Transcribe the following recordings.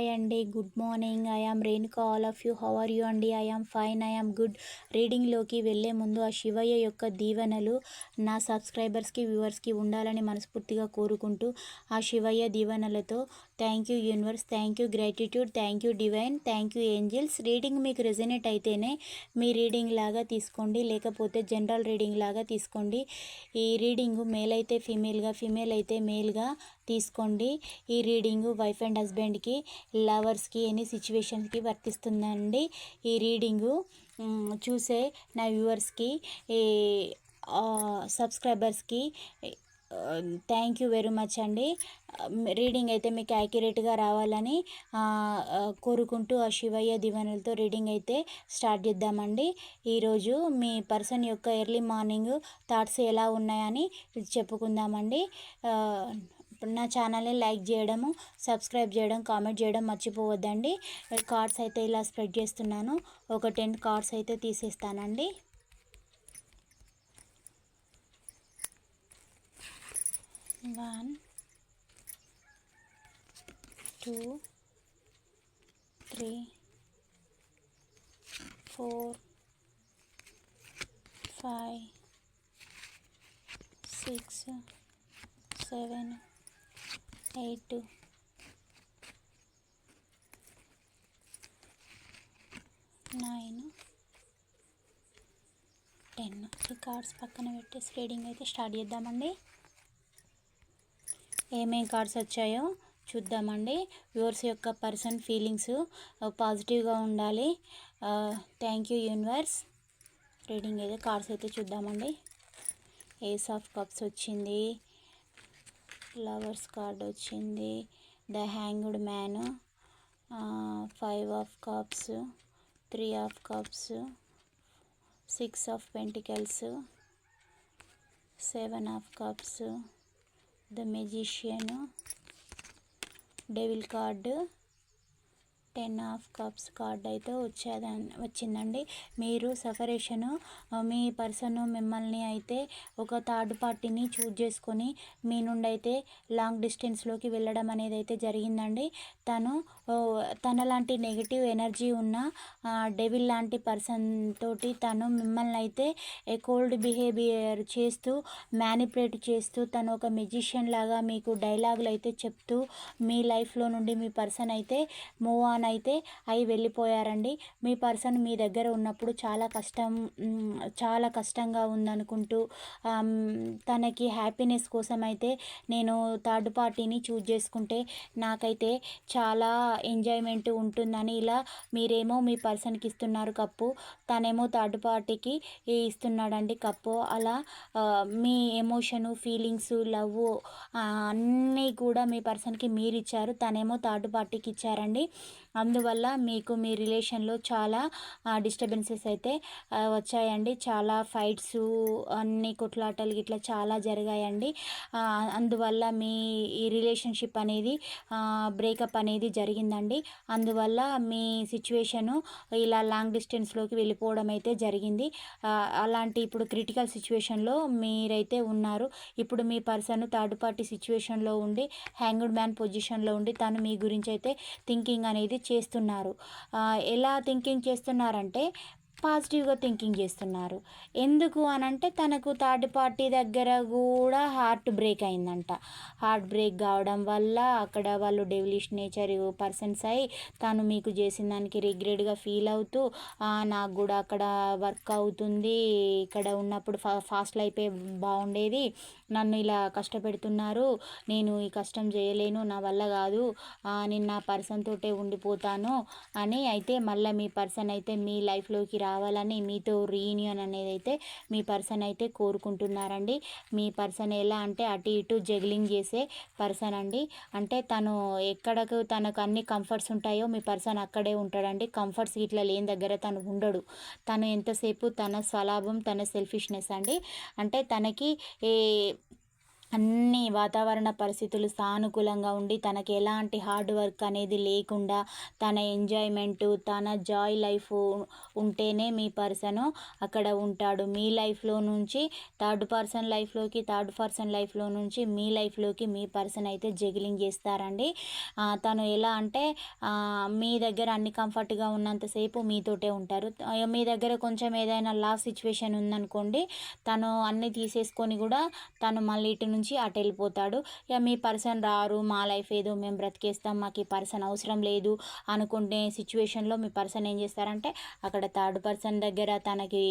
Hi అండి good morning I am Renuka all of you how are you అండి I am fine I am good రీడింగ్లోకి వెళ్ళే ముందు ఆ శివయ్య యొక్క దీవెనలు నా సబ్స్క్రైబర్స్కి వ్యూవర్స్కి ఉండాలని మనస్ఫూర్తిగా కోరుకుంటూ ఆ శివయ్య దీవెనలతో thank you universe thank you gratitude thank you divine thank you angels. Reading మీకు రెజనేట్ అయితేనే మీ రీడింగ్ లాగా తీసుకోండి లేకపోతే జనరల్ రీడింగ్ లాగా తీసుకోండి. ఈ రీడింగ్ మేల్ అయితే ఫీమేల్గా ఫీమేల్ అయితే మేల్గా తీసుకోండి. ఈ రీడింగ్ వైఫ్ అండ్ హస్బెండ్కి లవర్స్కి ఎనీ సిచ్యువేషన్స్కి వర్తిస్తుందండి. ఈ రీడింగు చూసే నా వ్యూవర్స్కి ఈ సబ్స్క్రైబర్స్కి థ్యాంక్ యూ వెరీ మచ్ అండి. రీడింగ్ అయితే మీకు యాక్యురేట్గా రావాలని కోరుకుంటూ ఆ శివయ్య దివెనలతో రీడింగ్ అయితే స్టార్ట్ చేద్దామండి. ఈరోజు మీ పర్సన్ యొక్క ఎర్లీ మార్నింగ్ థాట్స్ ఎలా ఉన్నాయని చెప్పుకుందామండి. నా ఛానల్ని లైక్ చేయడము సబ్స్క్రైబ్ చేయడం కామెంట్ చేయడం మర్చిపోవద్దండి. కార్డ్స్ అయితే ఇలా స్ప్రెడ్ చేస్తున్నాను. ఒక టెన్ కార్డ్స్ అయితే తీసేస్తానండి. One two three four five six seven eight nine ten ఈ కార్డ్స్ పక్కన పెట్టేసి రీడింగ్ అయితే స్టార్ట్ చేద్దామండి. ఏమేం కార్డ్స్ వచ్చాయో చూద్దామండి. వ్యూవర్స్ యొక్క పర్సన్ ఫీలింగ్స్ పాజిటివ్గా ఉండాలి. Thank you universe. రీడింగ్ అయితే కార్డ్స్ అయితే చూద్దామండి. ఏస్ ఆఫ్ కప్స్ వచ్చింది. లవర్స్ కార్డ్ వచ్చింది. The hanged man five of cups three of cups six of pentacles seven of cups the magician devil card ten of cups card అయితే వచ్చేదా వచ్చిందండి. మీరు సఫరేషన్ మీ person మిమ్మల్ని అయితే ఒక థర్డ్ పార్టీని చూజ్ చేసుకొని మీ నుండి అయితే లాంగ్ డిస్టెన్స్లోకి వెళ్ళడం అనేది అయితే జరిగిందండి. తను తన లాంటి నెగిటివ్ ఎనర్జీ ఉన్న డెవిల్ లాంటి పర్సన్ తోటి తను మిమ్మల్ని అయితే కోల్డ్ బిహేవియర్ చేస్తూ మ్యానిపులేట్ చేస్తూ తను ఒక మెజిషియన్ లాగా మీకు డైలాగులు అయితే చెప్తూ మీ లైఫ్లో నుండి మీ పర్సన్ అయితే మూవ్ ఆన్ అయితే అయి వెళ్ళిపోయారండి. మీ పర్సన్ మీ దగ్గర ఉన్నప్పుడు చాలా కష్టం చాలా కష్టంగా ఉందనుకుంటూ తనకి హ్యాపీనెస్ కోసం అయితే నేను థర్డ్ పార్టీని చూజ్ చేసుకుంటే నాకైతే చాలా ఎంజాయ్మెంట్ ఉంటుందని ఇలా మీరేమో మీ పర్సన్కి ఇస్తున్నారు కప్పు తనేమో థర్డ్ పార్టీకి ఇస్తున్నాడండి కప్పు అలా మీ ఎమోషను ఫీలింగ్స్ లవ్ అన్నీ కూడా మీ పర్సన్కి మీరు ఇచ్చారు తనేమో థర్డ్ పార్టీకి ఇచ్చారండి. అందువల్ల మీకు మీ రిలేషన్లో చాలా డిస్టర్బెన్సెస్ అయితే వచ్చాయండి. చాలా ఫైట్స్ అన్ని కొట్లాటలు ఇట్లా చాలా జరిగాయండి. అందువల్ల మీ ఈ రిలేషన్షిప్ అనేది బ్రేకప్ అనేది జరిగిందండి. అందువల్ల మీ సిచ్యువేషను ఇలా లాంగ్ డిస్టెన్స్లోకి వెళ్ళిపోవడం అయితే జరిగింది. అలాంటి ఇప్పుడు క్రిటికల్ సిచ్యువేషన్లో మీరైతే ఉన్నారు. ఇప్పుడు మీ పర్సన్ థర్డ్ పార్టీ సిచ్యువేషన్లో ఉండి హ్యాంగ్డ్ మ్యాన్ పొజిషన్లో ఉండి తను మీ గురించి అయితే థింకింగ్ అనేది చేస్తున్నారు. ఎలా థింకింగ్ చేస్తున్నారంటే పాజిటివ్గా థింకింగ్ చేస్తున్నారు. ఎందుకు అని అంటే తనకు థర్డ్ పార్టీ దగ్గర కూడా హార్ట్ బ్రేక్ అయిందంట. హార్ట్ బ్రేక్ కావడం వల్ల అక్కడ వాళ్ళు డెవిలిష్ నేచర్ పర్సన్స్ అయి తను మీకు చేసిన దానికి రిగ్రెట్గా ఫీల్ అవుతూ నాకు కూడా అక్కడ వర్క్ అవుతుంది. ఇక్కడ ఉన్నప్పుడు ఫా ఫాస్ట్లో అయిపోయి బాగుండేది. నన్ను ఇలా కష్టపెడుతున్నారు. నేను ఈ కష్టం చేయలేను. నా వల్ల కాదు. నేను నా పర్సన్ తోటే ఉండిపోతాను అని అయితే మళ్ళీ మీ పర్సన్ అయితే మీ లైఫ్లోకి రా రావాలని మీతో రీయూనియన్ అనేది అయితే మీ పర్సన్ అయితే కోరుకుంటున్నారండి. మీ పర్సన్ ఎలా అంటే అటు ఇటు జగ్లింగ్ చేసే పర్సన్ అండి. అంటే తను ఎక్కడకు తనకు అన్ని కంఫర్ట్స్ ఉంటాయో మీ పర్సన్ అక్కడే ఉంటాడండి. కంఫర్ట్స్ ఇట్లా లేని దగ్గర తను ఉండడు. తను ఎంతసేపు తన స్వలాభం తన సెల్ఫిష్నెస్ అండి. అంటే తనకి ఏ అన్ని వాతావరణ పరిస్థితులు సానుకూలంగా ఉండి తనకి ఎలాంటి హార్డ్ వర్క్ అనేది లేకుండా తన ఎంజాయ్మెంట్ తన జాయ్ లైఫ్ ఉంటేనే మీ పర్సన్ అక్కడ ఉంటాడు. మీ లైఫ్లో నుంచి థర్డ్ పర్సన్ లైఫ్లోకి థర్డ్ పర్సన్ లైఫ్లో నుంచి మీ లైఫ్లోకి మీ పర్సన్ అయితే జగిలింగ్ చేస్తారండి. తను ఎలా అంటే మీ దగ్గర అన్ని కంఫర్ట్గా ఉన్నంతసేపు మీతోటే ఉంటారు. మీ దగ్గర కొంచెం ఏదైనా లాస్ సిచ్యువేషన్ ఉందనుకోండి తను అన్నీ తీసేసుకొని కూడా తను మళ్ళీ ఇటు నుంచి అటు వెళ్ళిపోతాడు. ఇక మీ పర్సన్ రారు మా లైఫ్ ఏదో మేము బ్రతికేస్తాం మాకు ఈ పర్సన్ అవసరం లేదు అనుకునే సిచ్యువేషన్లో మీ పర్సన్ ఏం చేస్తారంటే అక్కడ థర్డ్ పర్సన్ దగ్గర తనకి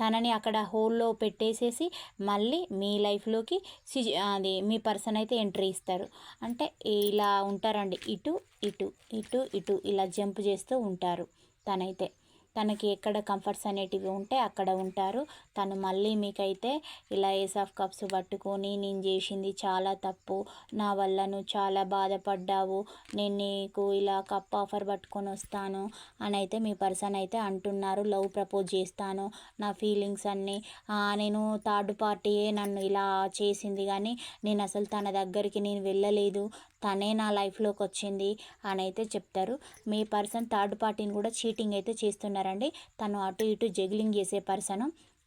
తనని అక్కడ హోల్లో పెట్టేసేసి మళ్ళీ మీ లైఫ్లోకి అది మీ పర్సన్ అయితే ఎంట్రీ ఇస్తారు. అంటే ఇలా ఉంటారండి. ఇటు ఇటు ఇటు ఇటు ఇలా జంప్ చేస్తూ ఉంటారు తనైతే. తనకి ఎక్కడ కంఫర్ట్స్ అనేటివి ఉంటే అక్కడ ఉంటారు. తను మళ్ళీ మీకైతే ఇలా ఏస్ ఆఫ్ కప్స్ పట్టుకొని నేను చేసింది చాలా తప్పు. నా వల్ల నువ్వు చాలా బాధపడ్డావు. నేను నీకు ఇలా కప్ ఆఫర్ పట్టుకొని వస్తాను అని అయితే మీ పర్సన్ అయితే అంటున్నారు. లవ్ ప్రపోజ్ చేస్తాను. నా ఫీలింగ్స్ అన్నీ నేను థర్డ్ పార్టీయే నన్ను ఇలా చేసింది కానీ నేను అసలు తన దగ్గరికి నేను వెళ్ళలేదు. తనే నా లైఫ్లోకి వచ్చింది అని అయితే చెప్తారు. మీ పర్సన్ థర్డ్ పార్టీని కూడా చీటింగ్ అయితే చేస్తున్నారు. చూసారండి తను అటు ఇటు జగ్లింగ్ చేసే పర్సన్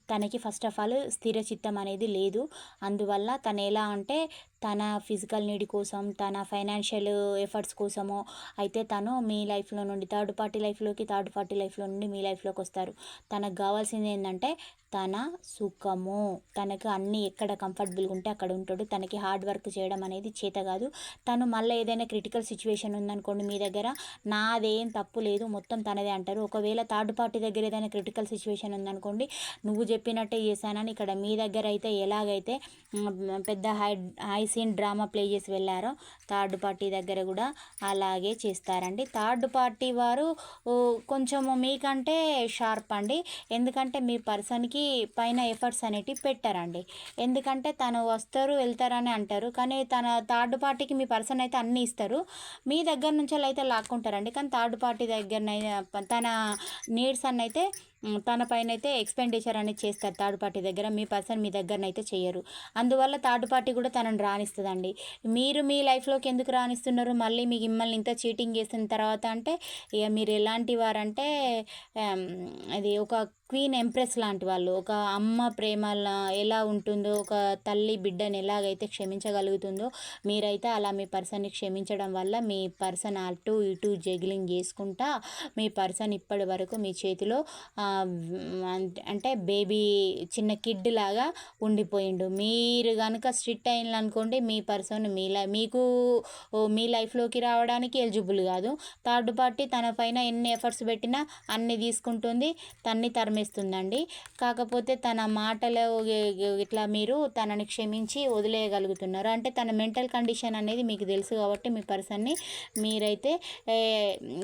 తనకి ఫస్ట్ ఆఫ్ ఆల్ స్థిర చిత్తం అనేది లేదు. అందువల్ల తను ఎలా అంటే తన ఫిజికల్ నీడ్ కోసం తన ఫైనాన్షియల్ ఎఫర్ట్స్ కోసమో అయితే తను మీ లైఫ్లో నుండి థర్డ్ పార్టీ లైఫ్లోకి థర్డ్ పార్టీ లైఫ్లో నుండి మీ లైఫ్లోకి వస్తారు. తనకు కావాల్సింది ఏంటంటే తన సుఖము. తనకు అన్నీ ఎక్కడ కంఫర్టబుల్గా ఉంటే అక్కడ ఉంటాడు. తనకి హార్డ్ వర్క్ చేయడం అనేది చేత కాదు. తను మళ్ళీ ఏదైనా క్రిటికల్ సిచ్యువేషన్ ఉందనుకోండి మీ దగ్గర నాదేం తప్పు లేదు మొత్తం తనదే అంటారు. ఒకవేళ థర్డ్ పార్టీ దగ్గర ఏదైనా క్రిటికల్ సిచ్యువేషన్ ఉందనుకోండి నువ్వు చెప్పినట్టే చేశానని ఇక్కడ మీ దగ్గర అయితే ఎలాగైతే పెద్ద high high scene drama play చేసి వెళ్ళారో థర్డ్ పార్టీ దగ్గర కూడా అలాగే చేస్తారండి. థర్డ్ పార్టీ వారు కొంచెము మీకంటే షార్ప్ అండి. ఎందుకంటే మీ పర్సన్కి పైన ఎఫర్ట్స్ అనేటివి పెట్టారండి. ఎందుకంటే తను వస్తారు వెళ్తారని అంటారు. కానీ తన థర్డ్ పార్టీకి మీ పర్సన్ అయితే అన్నీ ఇస్తారు. మీ దగ్గర నుంచి అయితే లాక్కుంటారండి. కానీ థర్డ్ పార్టీ దగ్గర తన నీడ్స్ అన్నైతే తన పైన అయితే ఎక్స్పెండిచర్ అనేది చేస్తారు థర్డ్ పార్టీ దగ్గర. మీ పర్సన్ మీ దగ్గరనైతే చేయరు అందువల్ల థర్డ్ పార్టీ కూడా తనని రాణిస్తుందండి. మీరు మీ లైఫ్లోకి ఎందుకు రాణిస్తున్నారు? మళ్ళీ మీకు మిమ్మల్ని ఇంత చీటింగ్ చేసిన తర్వాత అంటే ఇక మీరు ఎలాంటి వారంటే అది ఒక క్వీన్ ఎంప్రెస్ లాంటి వాళ్ళు ఒక అమ్మ ప్రేమ ఎలా ఉంటుందో ఒక తల్లి బిడ్డని ఎలాగైతే క్షమించగలుగుతుందో మీరైతే అలా మీ పర్సన్ని క్షమించడం వల్ల మీ పర్సన్ అటు ఇటు జగ్లింగ్ చేసుకుంటా మీ పర్సన్ ఇప్పటి వరకు మీ చేతిలో అంటే బేబీ చిన్న కిడ్ లాగా ఉండిపోయిండు. మీరు కనుక స్ట్రిక్ట్ అయిన అనుకోండి మీ పర్సన్ మీ లై మీకు మీ లైఫ్లోకి రావడానికి ఎలిజిబుల్ కాదు. థర్డ్ పార్టీ తన పైన ఎన్ని ఎఫర్ట్స్ పెట్టినా అన్ని తీసుకుంటుంది. తన్ని తరిమి నమ్మేస్తుందండి కాకపోతే తన మాటలు ఇట్లా మీరు తనని క్షమించి వదిలేయగలుగుతున్నారు. అంటే తన మెంటల్ కండిషన్ అనేది మీకు తెలుసు కాబట్టి మీ పర్సన్ని మీరైతే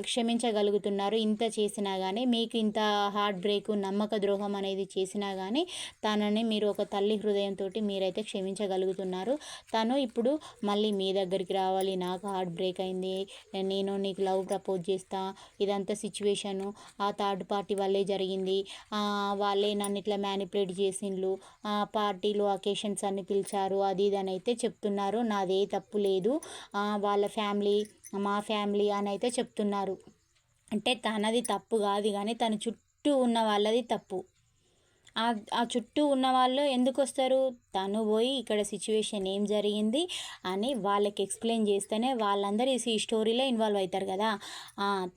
క్షమించగలుగుతున్నారు. ఇంత చేసినా కానీ మీకు ఇంత హార్ట్ బ్రేక్ నమ్మక ద్రోహం అనేది చేసినా కానీ తనని మీరు ఒక తల్లి హృదయంతో మీరైతే క్షమించగలుగుతున్నారు. తను ఇప్పుడు మళ్ళీ మీ దగ్గరికి రావాలి. నాకు హార్ట్ బ్రేక్ అయింది. నేను నీకు లవ్ ప్రపోజ్ చేస్తా. ఇదంతా సిచ్యువేషను. ఆ థర్డ్ పార్టీ వల్లే జరిగింది. వాళ్ళే నన్ను ఇట్లా మ్యానిపులేట్ చేసిండ్రు పార్టీలు అకేషన్స్ అన్ని పిలిచారు అది ఇది అని అయితే చెప్తున్నారు. నాదే తప్పు లేదు. వాళ్ళ ఫ్యామిలీ మా ఫ్యామిలీ అని అయితే చెప్తున్నారు. అంటే తనది తప్పు కాదు కానీ తన చుట్టూ ఉన్న వాళ్ళది తప్పు. ఆ చుట్టూ ఉన్న వాళ్ళు ఎందుకు వస్తారు తను పోయి ఇక్కడ సిచ్యువేషన్ ఏం జరిగింది అని వాళ్ళకి ఎక్స్ప్లెయిన్ చేస్తేనే వాళ్ళందరూ ఈ స్టోరీలో ఇన్వాల్వ్ అవుతారు కదా.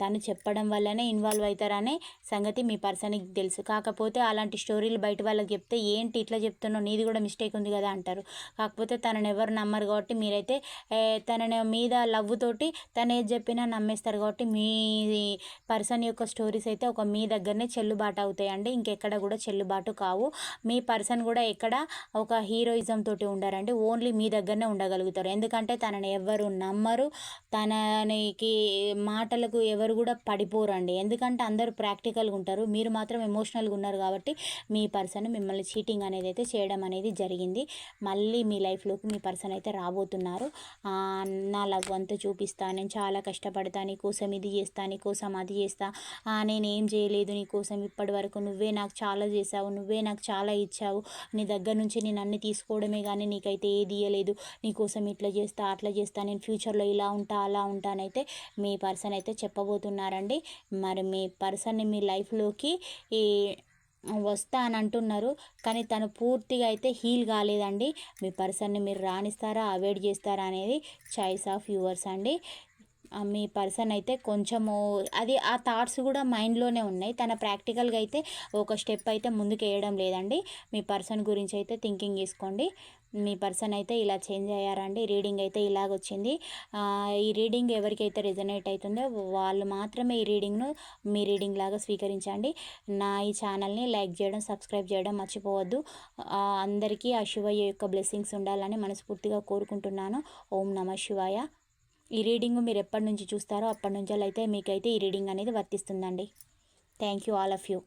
తను చెప్పడం వల్లనే ఇన్వాల్వ్ అవుతారనే సంగతి మీ పర్సన్కి తెలుసు. కాకపోతే అలాంటి స్టోరీలు బయట వాళ్ళకి చెప్తే ఏంటి ఇట్లా చెప్తున్నావు? నీది కూడా మిస్టేక్ ఉంది కదా అంటారు. కాకపోతే తనని ఎవరు నమ్మరు కాబట్టి మీరైతే తనని మీద లవ్ తోటి తను ఏది చెప్పినా నమ్మేస్తారు కాబట్టి మీ పర్సన్ యొక్క స్టోరీస్ అయితే ఒక మీ దగ్గరనే చెల్లుబాటు అవుతాయండి. ఇంకెక్కడ కూడా చెల్లుబాటు అలవాటు కావు. మీ పర్సన్ కూడా ఎక్కడ ఒక హీరోయిజం తోటి ఉండరండి. ఓన్లీ మీ దగ్గరనే ఉండగలుగుతారు. ఎందుకంటే తనని ఎవరు నమ్మరు. తననికి మాటలకు ఎవరు కూడా పడిపోరండి. ఎందుకంటే అందరూ ప్రాక్టికల్గా ఉంటారు. మీరు మాత్రం ఎమోషనల్గా ఉన్నారు కాబట్టి మీ పర్సన్ మిమ్మల్ని చీటింగ్ అనేది అయితే చేయడం అనేది జరిగింది. మళ్ళీ మీ లైఫ్లోకి మీ పర్సన్ అయితే రాబోతున్నారు. నా లవ్ అంతా చూపిస్తా నేను చాలా కష్టపడతా నీ కోసం ఇది చేస్తా నీ కోసం అది చేస్తా నేను ఏం చేయలేదు నీ కోసం ఇప్పటి వరకు నువ్వే నాకు చాలా చేసావు నువ్వే నాకు చాలా ఇచ్చావు. నీ దగ్గర నుంచి నేను అన్ని తీసుకోవడమే కానీ నీకైతే ఏది ఇవ్వలేదు నీకోసం ఇట్లా చేస్తా అట్లా చేస్తా నేను ఫ్యూచర్లో ఇలా ఉంటా అలా ఉంటానైతే మీ పర్సన్ అయితే చెప్పబోతున్నారండి. మరి మీ పర్సన్ని మీ లైఫ్లోకి ఈ వస్తా అని అంటున్నారు కానీ తను పూర్తిగా అయితే హీల్ కాలేదండి. మీ పర్సన్ని మీరు రాణిస్తారా అవాయిడ్ చేస్తారా అనేది చాయిస్ ఆఫ్ యువర్స్ అండి. మీ పర్సన్ అయితే కొంచెము అది ఆ థాట్స్ కూడా మైండ్లోనే ఉన్నాయి. తన ప్రాక్టికల్గా అయితే ఒక స్టెప్ అయితే ముందుకు వేయడం లేదండి. మీ పర్సన్ గురించి అయితే థింకింగ్ చేసుకోండి. మీ పర్సన్ అయితే ఇలా చేంజ్ అయ్యారండి. రీడింగ్ అయితే ఇలాగ వచ్చింది ఈ రీడింగ్ ఎవరికైతే రిజనేట్ అవుతుందో వాళ్ళు మాత్రమే ఈ రీడింగ్ను మీ రీడింగ్ లాగా స్వీకరించండి. నా ఈ ఛానల్ని లైక్ చేయడం సబ్స్క్రైబ్ చేయడం మర్చిపోవద్దు. అందరికీ ఆ శివయ్య యొక్క బ్లెస్సింగ్స్ ఉండాలని మనస్ఫూర్తిగా కోరుకుంటున్నాను. ఓం నమ శివాయ. ఈ రీడింగ్ మీరు ఎప్పటి నుంచి చూస్తారో అప్పటి నుంచి అయితే మీకైతే ఈ రీడింగ్ అనేది వర్తిస్తుందండి. Thank you all of you